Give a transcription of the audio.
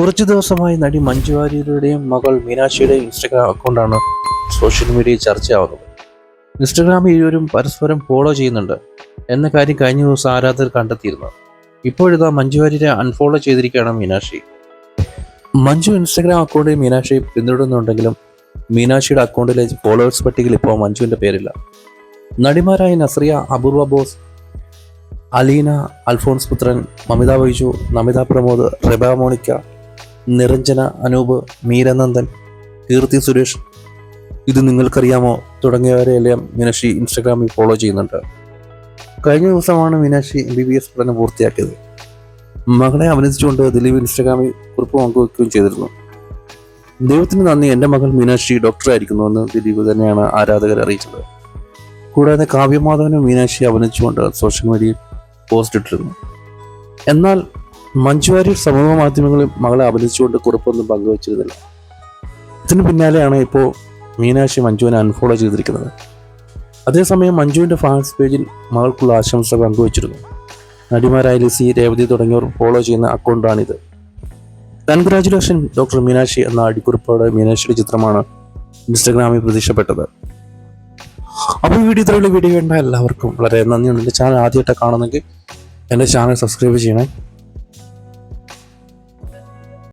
കുറച്ചു ദിവസമായി നടി മഞ്ജു വാര്യരുടെയും മകൾ മീനാക്ഷിയുടെയും ഇൻസ്റ്റഗ്രാം അക്കൗണ്ടാണ് സോഷ്യൽ മീഡിയയിൽ ചർച്ചയാവുന്നത്. ഇൻസ്റ്റഗ്രാമിൽ ഇരുവരും പരസ്പരം ഫോളോ ചെയ്യുന്നുണ്ട് എന്ന കാര്യം കഴിഞ്ഞ ദിവസം ആരാധകർ കണ്ടെത്തിയിരുന്നു. ഇപ്പോഴിതാ മഞ്ജു വാര്യരെ അൺഫോളോ ചെയ്തിരിക്കുകയാണ് മീനാക്ഷി. മഞ്ജു ഇൻസ്റ്റഗ്രാം അക്കൗണ്ടിൽ മീനാക്ഷി പിന്തുടരുന്നുണ്ടെങ്കിലും മീനാക്ഷിയുടെ അക്കൗണ്ടിലെ ഫോളോവേഴ്സ് പട്ടികയിൽ ഇപ്പോൾ മഞ്ജുവിന്റെ പേരില്ല. നടിമാരായ നസ്രിയ അപൂർവ ബോസ് അലീന അൽഫോൺസ് പുത്രൻ മമിത ബൈജു നമിത പ്രമോദ് റെബ മോണിക്ക നിരഞ്ജന അനൂപ് മീരനന്ദൻ കീർത്തി സുരേഷ്. ഇത് നിങ്ങൾക്കറിയാമോ? തുടങ്ങിയവരെയെല്ലാം മീനാക്ഷി ഇൻസ്റ്റഗ്രാമിൽ ഫോളോ ചെയ്യുന്നുണ്ട്. കഴിഞ്ഞ ദിവസമാണ് Meenakshi M B B S പഠനം പൂർത്തിയാക്കിയത്. മകളെ അഭിനന്ദിച്ചുകൊണ്ട് ദിലീപ് ഇൻസ്റ്റഗ്രാമിൽ കുറിപ്പ് പങ്കുവെക്കുകയും ചെയ്തിരുന്നു. ദൈവത്തിന് നന്ദി എന്റെ മകൾ മീനാക്ഷി ഡോക്ടറായിരിക്കുന്നുവെന്ന് ദിലീപ് തന്നെയാണ് ആരാധകരെ അറിയിച്ചത്. കൂടാതെ കാവ്യമാധവനും മീനാക്ഷി അഭിനയിച്ചുകൊണ്ട് സോഷ്യൽ മീഡിയയിൽ പോസ്റ്റ് ഇട്ടിരുന്നു. എന്നാൽ മഞ്ജു സമൂഹ മാധ്യമങ്ങളിൽ മകളെ അപലപിച്ചുകൊണ്ട് കുറിപ്പൊന്നും പങ്കുവച്ചിരുന്നില്ല. ഇതിന് പിന്നാലെയാണ് ഇപ്പോൾ മീനാക്ഷി മഞ്ജുവിനെ അൺഫോളോ ചെയ്തിരിക്കുന്നത്. അതേസമയം മഞ്ജുവിന്റെ ഫാൻസ് പേജിൽ മകൾക്കുള്ള ആശംസ പങ്കുവച്ചിരുന്നു. നടിമാരായ ലിസി രേവതി തുടങ്ങിയവർ ഫോളോ ചെയ്യുന്ന അക്കൗണ്ടാണിത് കൺഗ്രാചുലേഷൻ ഡോക്ടർ മീനാക്ഷി എന്ന അടിക്കുറിപ്പോടെ മീനാക്ഷിയുടെ ചിത്രമാണ് ഇൻസ്റ്റഗ്രാമിൽ പ്രതീക്ഷപ്പെട്ടത്. അപ്പോൾ വീഡിയോ ഇത്രയുള്ള വീഡിയോ വേണ്ട എല്ലാവർക്കും വളരെ നന്ദിയുണ്ട് എന്റെ ചാനൽ ആദ്യമായിട്ട് കാണുന്നെങ്കിൽ എന്റെ ചാനൽ സബ്സ്ക്രൈബ് ചെയ്യണേ.